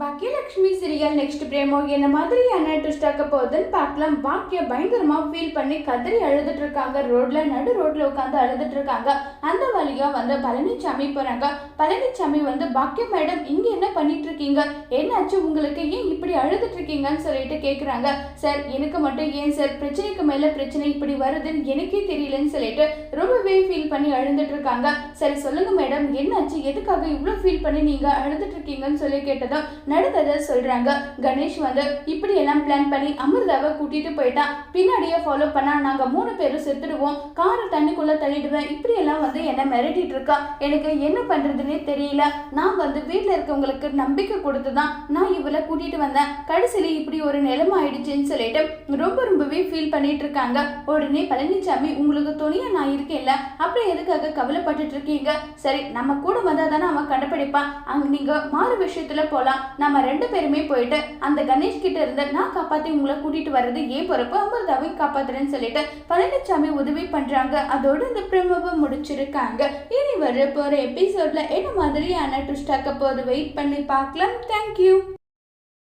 Baakiyalakshmi serial next பிரேமோ என்ன மாதிரியான twist ஆக்க போகுதுன்னு பார்க்கலாம். பாக்கிய பயங்கரமா ஃபீல் பண்ணி கதறி அழுதுட்டு இருக்காங்க. ரோட்ல நடு ரோட்ல உட்காந்து அழுதுட்டு இருக்காங்க. அந்த வழியா வந்து பழனிசாமி போறாங்க. பழனிசாமி வந்து பாக்கிய மேடம் இங்க என்ன பண்ணிட்டு இருக்கீங்க? என்னாச்சு உங்களுக்கு? ஏன் இப்படி அழுதுட்டு இருக்கீங்கன்னு சொல்லிட்டு கேக்குறாங்க. சார் எனக்கு மட்டும் ஏன் சார்? பிரச்சனைக்கு மேல பிரச்சனை இப்படி வருதுன்னு எனக்கே தெரியலன்னு சொல்லிட்டு ரொம்பவே ஃபீல் பண்ணி அழுதுட்டு இருக்காங்க. சரி சொல்லுங்க மேடம் என்னாச்சு? எதுக்காக இவ்வளோ ஃபீல் பண்ணி நீங்க அழுதுட்டு இருக்கீங்கன்னு சொல்லி கேட்டதும் நடந்ததை சொல்றாங்க. கணேஷ் வந்து இப்படி எல்லாம் பிளான் பண்ணி அமிர்தாவை கூட்டிட்டு போயிட்டான் பின்னாடியே ஃபாலோ பண்ணா நாங்க மூணு பேரும் செத்துடுவோம். காரை தண்ணிக்குள்ள தள்ளிடுவேன். இப்படி எல்லாம் வந்து என்ன மிரட்டிட்டு இருக்கா. எனக்கு என்ன பண்றதுன்னே தெரியல. நான் வந்து வீட்டில் இருக்கவங்களுக்கு நம்பிக்கை கொடுத்து தான் நான் இவளை கூட்டிட்டு வந்தேன். கடைசியில இப்படி ஒரு நிலைமை ஆயிடுச்சுன்னு சொல்லிட்டு ரொம்ப ரொம்பவே ஃபீல் பண்ணிட்டு இருக்காங்க. உடனே பழனிசாமி உங்களுக்கு துணியா நான் இருக்கேன்ல. அப்புறம் எதுக்காக கவலைப்பட்டுட்டு இருக்கீங்க? சரி நம்ம கூட வந்தால் தானே அவன் கண்டுபிடிப்பான். அங்க நீங்க மாறு விஷயத்துல போலாம். நம்ம ரெண்டு பேருமே போயிட்டு அந்த கணேஷ் கிட்ட இருந்து நான் காப்பாத்தி உங்களை கூட்டிட்டு வர்றது ஏன் பொறுப்பு அமிர்தாவையும் காப்பாத்துறேன்னு சொல்லிட்டு பழனிசாமி உதவி பண்றாங்க. அதோட இந்த பிரமவை முடிச்சிருக்காங்க. இனி வர போற எபிசோட்ல என்ன மாதிரியான ட்விஸ்ட் ஆக்க போது வெயிட் பண்ணி பார்க்கலாம். தேங்க்யூ